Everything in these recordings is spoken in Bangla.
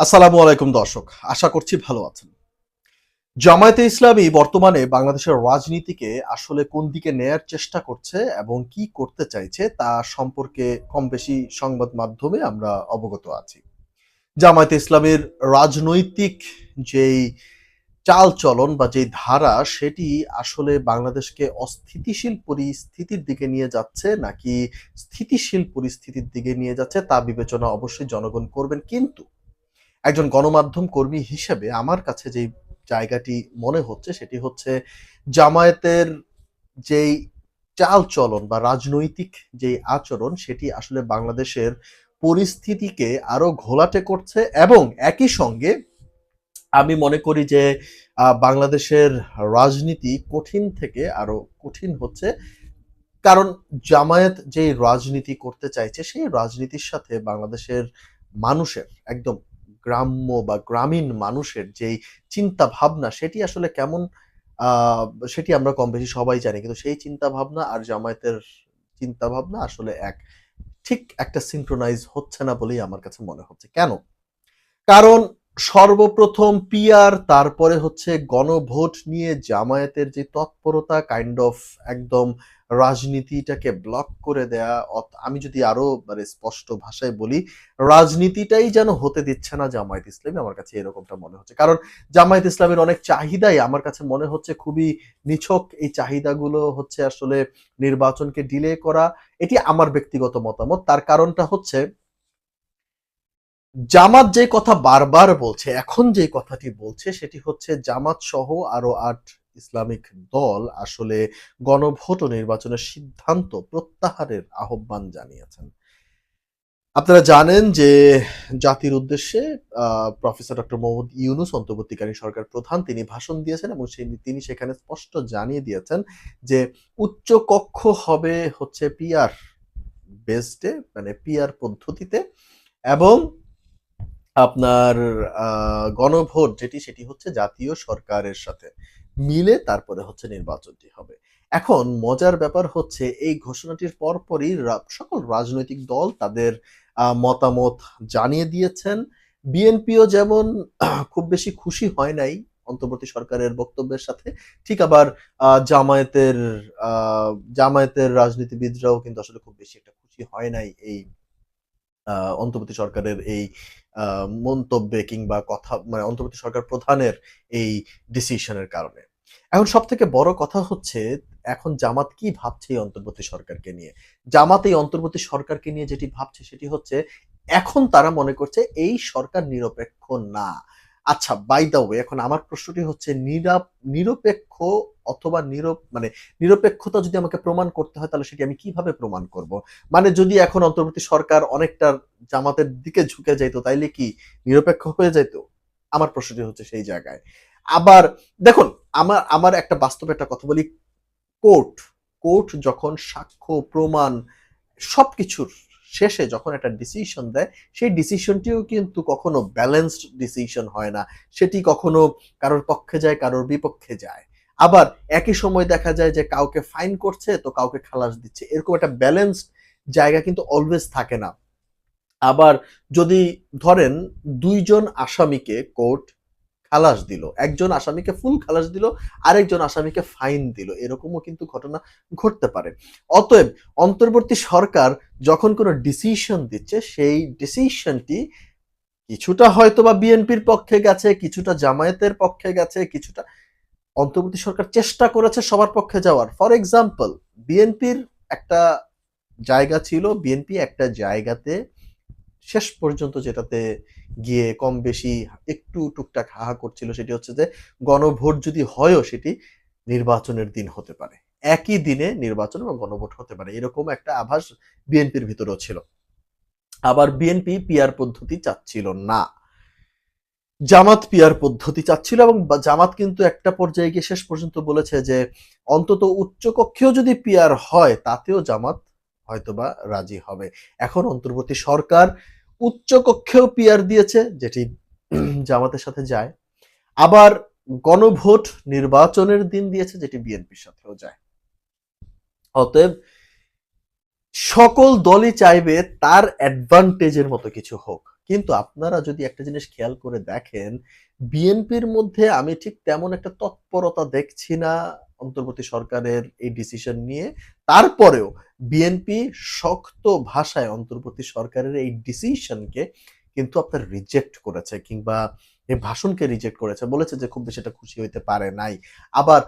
আসসালামু আলাইকুম দর্শক, আশা করছি ভালো আছেন। জামায়াতে ইসলামী বর্তমানে বাংলাদেশের রাজনীতিকে আসলে কোন দিকে নেয়ার চেষ্টা করছে এবং কি করতে চাইছে তা সম্পর্কে কম বেশি সংবাদ মাধ্যমে আমরা অবগত আছি। জামায়াতে ইসলামের রাজনৈতিক যেই চাল চলন বা যেই ধারা, সেটি আসলে বাংলাদেশকে অস্থিতিশীল পরিস্থিতির দিকে নিয়ে যাচ্ছে নাকি স্থিতিশীল পরিস্থিতির দিকে নিয়ে যাচ্ছে তা বিবেচনা অবশ্যই জনগণ করবেন। কিন্তু একজন গণমাধ্যম কর্মী হিসেবে আমার কাছে যে জায়গাটি মনে হচ্ছে সেটি হচ্ছে জামায়াতের যেই চাল চলন বা রাজনৈতিক যে আচরণ সেটি আসলে বাংলাদেশের পরিস্থিতিকে আরও ঘোলাটে করছে এবং একই সঙ্গে আমি মনে করি যে বাংলাদেশের রাজনীতি কঠিন থেকে আরও কঠিন হচ্ছে। কারণ জামায়াত যে রাজনীতি করতে চাইছে সেই রাজনীতির সাথে বাংলাদেশের মানুষের একদম গ্রাম্য বা গ্রামীণ মানুষের যেই চিন্তা ভাবনা সেটি আসলে কেমন সেটি আমরা কম বেশি সবাই জানি। কিন্তু সেই চিন্তা ভাবনা আর জামায়াতের চিন্তা ভাবনা আসলে এক। ঠিক একটা সিনক্রোনাইজ হচ্ছে না বলেই আমার কাছে মনে হচ্ছে। কেন? কারণ সর্বপ্রথম পিআর, তারপরে হচ্ছে গণভোট নিয়ে জামায়াতের যে তৎপরতা কাইন্ড অফ একদম রাজনীতিটাকে ব্লক করে দেয়া আমি যদি আরও মানে স্পষ্ট ভাষায় বলি, রাজনীতিটাই যেন হতে দিচ্ছে না জামায়াত ইসলামী, আমার কাছে এরকমটা মনে হচ্ছে। কারণ জামায়াত ইসলামের অনেক চাহিদাই আমার কাছে মনে হচ্ছে খুবই নিছক। এই চাহিদাগুলো হচ্ছে আসলে নির্বাচনকে ডিলে করা, এটি আমার ব্যক্তিগত মতামত। তার কারণটা হচ্ছে, জামাত যে কথা বারবার বলছে, এখন যে কথাটি বলছে, সেটি হচ্ছে জামাত সহ আরও আট ইসলামিক দল আসলে গণভোট নির্বাচনের সিদ্ধান্ত প্রত্যাহারের আহ্বান জানিয়েছেন। আপনারা জানেন যে জাতির উদ্দেশ্যে প্রফেসর ডক্টর মোহাম্মদ ইউনুস অন্তর্বর্তীকালীন সরকার প্রধান তিনি ভাষণ দিয়েছেন এবং সেই- তিনি সেখানে স্পষ্ট জানিয়ে দিয়েছেন যে উচ্চ কক্ষ হবে হচ্ছে পিআর বেসডে মানে পিআর পদ্ধতিতে এবং আপনার গণভোট যেটি সেটি হচ্ছে জাতীয় সরকারের সাথে। মিলে তারপরে হচ্ছে নির্বাচনটি হবে। এখন মজার ব্যাপার হচ্ছে এই ঘোষণাটির পরপরই সকল রাজনৈতিক দল তাদের মতামত জানিয়ে দিয়েছেন। বিএনপিও যেমন খুব বেশি খুশি হয় নাই অন্তর্বর্তী সরকারের বক্তব্যের সাথে, ঠিক আবার জামায়াতের জামায়াতের রাজনীতিবিদরাও কিন্তু আসলে খুব বেশি একটা খুশি হয় নাই এই অন্তর্বর্তী সরকারের এই মন্তব্যে কিংবা কথা মানে অন্তর্বর্তী সরকার প্রধানের এই ডিসিশনের কারণে। এখন সব থেকে বড় কথা হচ্ছে, এখন জামাত কি ভাবছে এই অন্তর্বর্তী সরকারকে নিয়ে? জামাত এই অন্তর্বর্তী সরকারকে নিয়ে যেটি ভাবছে সেটি হচ্ছে, এখন তারা মনে করছে এই সরকার নিরপেক্ষ না। আচ্ছা বাই দা ওয়ে এখন আমার প্রশ্নটি হচ্ছে নিরাপ নিরপেক্ষ অথবা নিরপ মানে নিরপেক্ষতা যদি আমাকে প্রমাণ করতে হয়, তাহলে সেটি আমি কীভাবে প্রমাণ করব? মানে যদি এখন অন্তর্বর্তী সরকার অনেকটা জামাতের দিকে ঝুঁকে যাইতো, তাইলে কি নিরপেক্ষ হয়ে যেত আমার প্রশ্নটি হচ্ছে সেই জায়গায়। আবার দেখুন আমার আমার একটা বাস্তব একটা কথা বলি, কোর্ট কোর্ট যখন সাক্ষ্য, প্রমাণ সবকিছুর শেষে যখন একটা ডিসিশন দেয়, সেই ডিসিশনটিও কিন্তু কখনো ব্যালেন্সড ডিসিশন হয় না। সেটি কখনো কারোর পক্ষে যায়, কারোর বিপক্ষে যায়। আবার একই সময় দেখা যায় যে কাউকে ফাইন করছে, তো কাউকে খালাস দিচ্ছে। এরকম একটা ব্যালেন্সড জায়গা কিন্তু অলওয়েজ থাকে না। আবার যদি ধরেন দুইজন আসামিকে কোর্ট খালাস দিল। একজন আসামিকে ফুল খালাস দিল, আরেকজন আসামিকে ফাইন দিল। এরকমও কিন্তু ঘটনা ঘটতে পারে। অতএব অন্তর্বর্তী সরকার যখন কোনো ডিসিশন দিচ্ছে, সেই ডিসিশনটি কিছুটা হয়তো বা বিএনপির পক্ষে গেছে, কিছুটা জামায়াতের পক্ষে গেছে, কিছুটা অন্তর্বর্তী সরকার চেষ্টা করেছে সবার পক্ষে যাওয়ার। ফর এক্সাম্পল বিএনপির একটা জায়গা ছিল, বিএনপি একটা জায়গাতে শেষ পর্যন্ত যেটাতে গিয়ে কম বেশি একটু টুকটাক হাহা করছিল সেটি হচ্ছে যে, গণভোট যদি হয়ও সেটি নির্বাচনের দিন হতে পারে। একই দিনে নির্বাচন এবং গণভোট হতে পারে। এরকম একটা আভাস বিএনপির ভিতরেও ছিল। আবার বিএনপি পিয়ার পদ্ধতি চাচ্ছিল না। জামাত পিয়ার পদ্ধতি চাচ্ছিল এবং জামাত কিন্তু একটা পর্যায়ে গিয়ে শেষ পর্যন্ত বলেছে যে, অন্তত উচ্চকক্ষেও যদি পিয়ার হয়, তাতেও জামাত হয়তোবা রাজি হবে। এখন অন্তর্বর্তী সরকার উচ্চ কক্ষেও পিআর দিয়েছে, যেটি জামাতের সাথে যায়। আবার গণভোট নির্বাচনের দিন দিয়েছে, যেটি বিএনপির সাথেও যায়। অতএব সকল দলই চাইবে তার অ্যাডভান্টেজের মতো কিছু হোক। কিন্তু আপনারা যদি একটা জিনিস খেয়াল করে দেখেন, বিএনপির মধ্যে আমি ঠিক তেমন একটা তৎপরতা দেখছি না। অন্তর্বর্তী সরকারের এই ডিসিশন নিয়ে, তারপরেও বিএনপি শক্ত ভাষায় অন্তর্বর্তী সরকারের এই ডিসিশনকে কিন্তু আপনার রিজেক্ট করেছে কিংবা এই ভাষণকে রিজেক্ট করেছে। বলেছে যে খুব বেশি এটা খুশি হইতে পারে নাই। আবার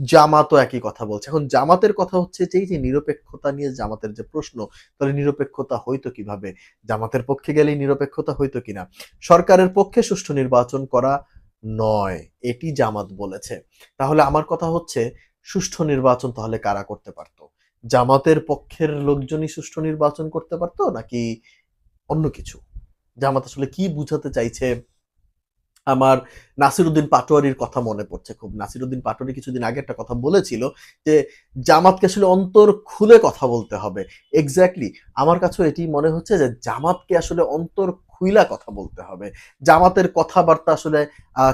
জামাতও একই কথা বলছে। এখন জামাতের কথা হচ্ছে যে, এই যে নিরপেক্ষতা নিয়ে জামাতের যে প্রশ্ন, তাহলে নিরপেক্ষতা হইতো কীভাবে? জামাতের পক্ষে গেলেই নিরপেক্ষতা হইতো কিনা? সরকারের পক্ষে সুষ্ঠু নির্বাচন করা নয়, এটি জামাত বলেছে। তাহলে আমার কথা হচ্ছে, সুষ্ঠু নির্বাচন তাহলে কারা করতে পারতো? জামাতের পক্ষের লোকজনই সুষ্ঠু নির্বাচন করতে পারতো, নাকি অন্য কিছু? জামাত আসলে কি বুঝাতে চাইছে? আমার নাসিরুদ্দিন পাটোয়ারির কথা মনে পড়ছে খুব। নাসিরুদ্দিন পাটোয়ারি কিছুদিন আগে একটা কথা বলেছিল যে, জামাতকে আসলে অন্তর খুলে কথা বলতে হবে। এক্স্যাক্টলি আমার কাছেও এটি মনে হচ্ছে যে, জামাতকে আসলে অন্তর খুইলা কথা বলতে হবে। জামাতের কথাবার্তা আসলে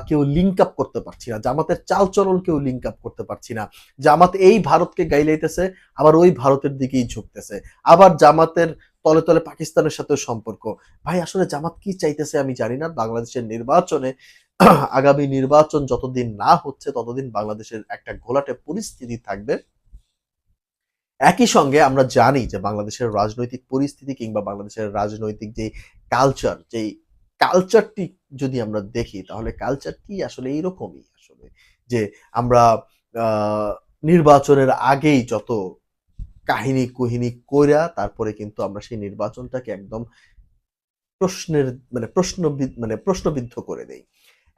কেউ লিঙ্ক আপ করতে পারছি না। জামাতের চালচলন কেউ লিঙ্ক আপ করতে পারছি না। জামাত এই ভারতকে গাইলাইতেছে, আবার ওই ভারতের দিকেই ঝুঁকতেছে। আবার জামাতের তলে তলে পাকিস্তানের সাথে সম্পর্ক। ভাই, আসলে জামাত কি চাইতেছে আমি জানি না। বাংলাদেশের নির্বাচনে আগামী নির্বাচন যতদিন না হচ্ছে, ততদিন বাংলাদেশের একটা ঘোলাটে পরিস্থিতি থাকবে। একই সঙ্গে আমরা জানি যে বাংলাদেশের রাজনৈতিক পরিস্থিতি কিংবা বাংলাদেশের রাজনৈতিক যে কালচার যেই কালচারটি যদি আমরা দেখি, তাহলে কালচারটি আসলে এইরকমই আসলে, যে আমরা নির্বাচনের আগেই যত কাহিনী কুহিনী কইরা তারপরে কিন্তু আমরা সেই নির্বাচনটাকে একদম প্রশ্নের মানে প্রশ্ন মানে প্রশ্নবিদ্ধ করে দেই।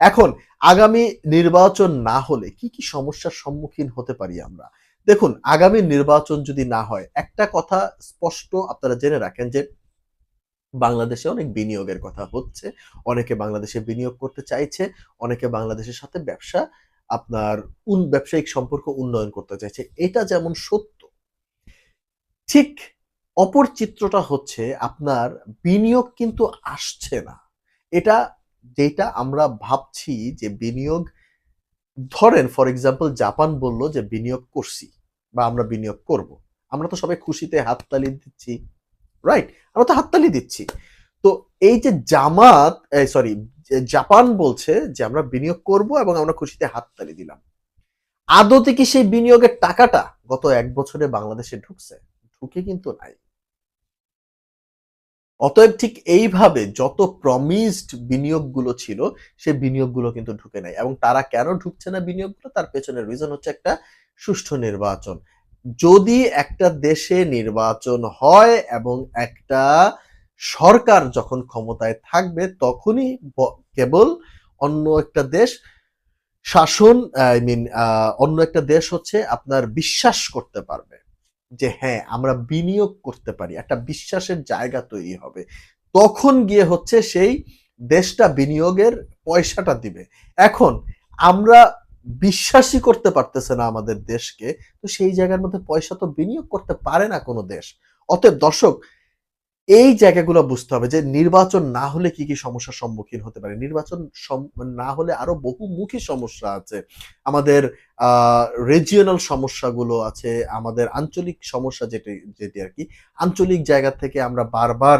এখন, আগামী নির্বাচন না হলে কি কি সমস্যার সম্মুখীন হতে পারি আমরা? দেখুন, আগামী নির্বাচন যদি না হয়, একটা কথা স্পষ্ট আপনারা জেনে রাখেন যে বাংলাদেশে অনেক বিনিয়োগের কথা হচ্ছে। অনেকে বাংলাদেশে বিনিয়োগ করতে চাইছে, অনেকে বাংলাদেশের সাথে ব্যবসা, আপনার উন, ব্যবসায়িক সম্পর্ক উন্নয়ন করতে চাইছে। এটা যেমন সত্য, ঠিক অপর চিত্রটা হচ্ছে আপনার বিনিয়োগ কিন্তু আসছে না। এটা যেটা আমরা ভাবছি যে বিনিয়োগ, ধরেন ফর এক্সাম্পল জাপান বলল যে বিনিয়োগ করছি বা আমরা বিনিয়োগ করব। আমরা তো সবাই খুশিতে হাততালি দিচ্ছি। রাইট আমরা তো হাততালি দিচ্ছি। তো এই যে জামাত সরি জাপান বলছে যে আমরা বিনিয়োগ করব এবং আমরা খুশিতে হাততালি দিলাম। আদতে কি সেই বিনিয়োগের টাকাটা গত এক বছরে বাংলাদেশে ঢুকছে? ঢুকে কিন্তু নাই। অতএব ঠিক এইভাবে যত প্রমিসড বিনিয়োগগুলো ছিল সেই বিনিয়োগগুলো কিন্তু ঢুকে নাই। এবং তারা কেন ঢুকছে না বিনিয়োগগুলো? তার পেছনের রিজন হচ্ছে একটা সুষ্ঠু নির্বাচন। যদি একটা দেশে নির্বাচন হয় এবং একটা সরকার যখন ক্ষমতায় থাকবে, তখনই কেবল অন্য একটা দেশ শাসন আই মিন অন্য একটা দেশ হচ্ছে আপনার বিশ্বাস করতে পারবে যে হ্যাঁ আমরা বিনিয়োগ করতে পারি, একটা বিশ্বাসের জায়গা তৈরি হবে। তখন গিয়ে হচ্ছে সেই দেশটা বিনিয়োগের পয়সাটা দিবে। এখন আমরা বিশ্বাসই করতে পারতেছে না আমাদের দেশকে, তো সেই জায়গার মধ্যে পয়সা তো বিনিয়োগ করতে পারে না কোনো দেশ। অতএব দর্শক, এই জায়গাগুলো বুঝতে হবে যে নির্বাচন না হলে কি কি সমস্যার সম্মুখীন হতে পারে। নির্বাচন না হলে আরও বহুমুখী সমস্যা আছে। আমাদের রিজিয়নাল সমস্যাগুলো আছে, আমাদের আঞ্চলিক সমস্যা যেটি যেটি আর কি, আঞ্চলিক জায়গা থেকে আমরা বারবার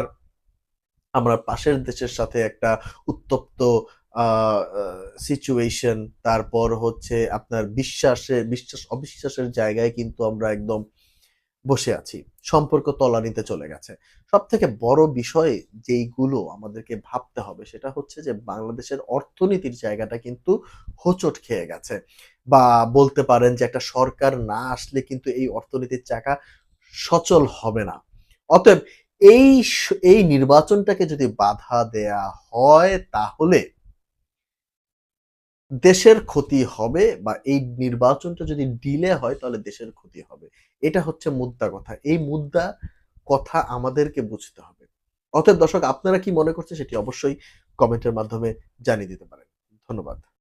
আমরা পাশের দেশের সাথে একটা উত্তপ্ত সিচুয়েশন তারপর হচ্ছে আপনার বিশ্বাসে, বিশ্বাস, অবিশ্বাসের জায়গায় কিন্তু আমরা একদম বসে আছি। সম্পর্ক তলানিতে চলে গেছে। সব থেকে বড় বিষয় যেইগুলো আমাদেরকে ভাবতে হবে সেটা হচ্ছে যে বাংলাদেশের অর্থনীতির জায়গাটা কিন্তু হোঁচট খেয়ে গেছে। বা বলতে পারেন যে একটা সরকার না আসলে কিন্তু এই অর্থনীতির চাকা সচল হবে না। অতএব এই এই নির্বাচনটাকে যদি বাধা দেয়া হয় তাহলে দেশের ক্ষতি হবে বা এই নির্বাচনটা যদি ডিলে হয়, তাহলে দেশের ক্ষতি হবে। এটা হচ্ছে মুদ্রা কথা। এই মুদ্রা কথা আমাদেরকে বুঝতে হবে। অতএব দর্শক, আপনারা কি মনে করছে সেটি অবশ্যই কমেন্টের মাধ্যমে জানিয়ে দিতে পারেন। ধন্যবাদ।